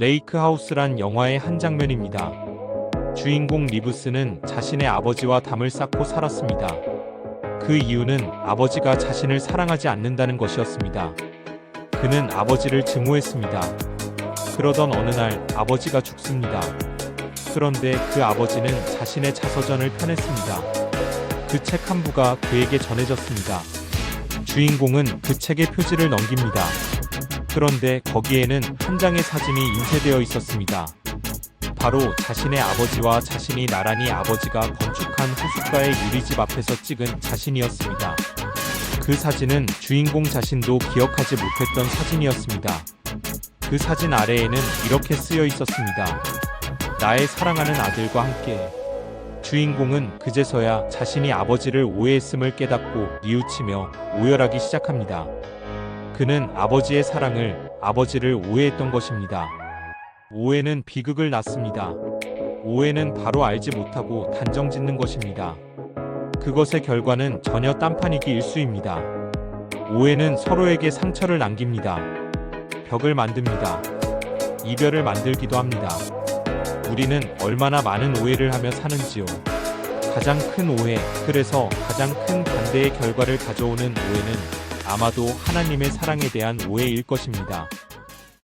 레이크하우스란 영화의 한 장면입니다. 주인공 리브스는 자신의 아버지와 담을 쌓고 살았습니다. 그 이유는 아버지가 자신을 사랑하지 않는다는 것이었습니다. 그는 아버지를 증오했습니다. 그러던 어느 날 아버지가 죽습니다. 그런데 그 아버지는 자신의 자서전을 펴냈습니다. 그 책 한 부가 그에게 전해졌습니다. 주인공은 그 책의 표지를 넘깁니다. 그런데 거기에는 한 장의 사진이 인쇄되어 있었습니다. 바로 자신의 아버지와 자신이 나란히 아버지가 건축한 호숫가의 유리집 앞에서 찍은 자신이었습니다. 그 사진은 주인공 자신도 기억하지 못했던 사진이었습니다. 그 사진 아래에는 이렇게 쓰여 있었습니다. 나의 사랑하는 아들과 함께. 주인공은 그제서야 자신이 아버지를 오해했음을 깨닫고 뉘우치며 오열하기 시작합니다. 그는 아버지의 사랑을 아버지를 오해했던 것입니다. 오해는 비극을 낳습니다. 오해는 바로 알지 못하고 단정 짓는 것입니다. 그것의 결과는 전혀 딴판이기 일수입니다. 오해는 서로에게 상처를 남깁니다. 벽을 만듭니다. 이별을 만들기도 합니다. 우리는 얼마나 많은 오해를 하며 사는지요. 가장 큰 오해, 그래서 가장 큰 반대의 결과를 가져오는 오해는 아마도 하나님의 사랑에 대한 오해일 것입니다.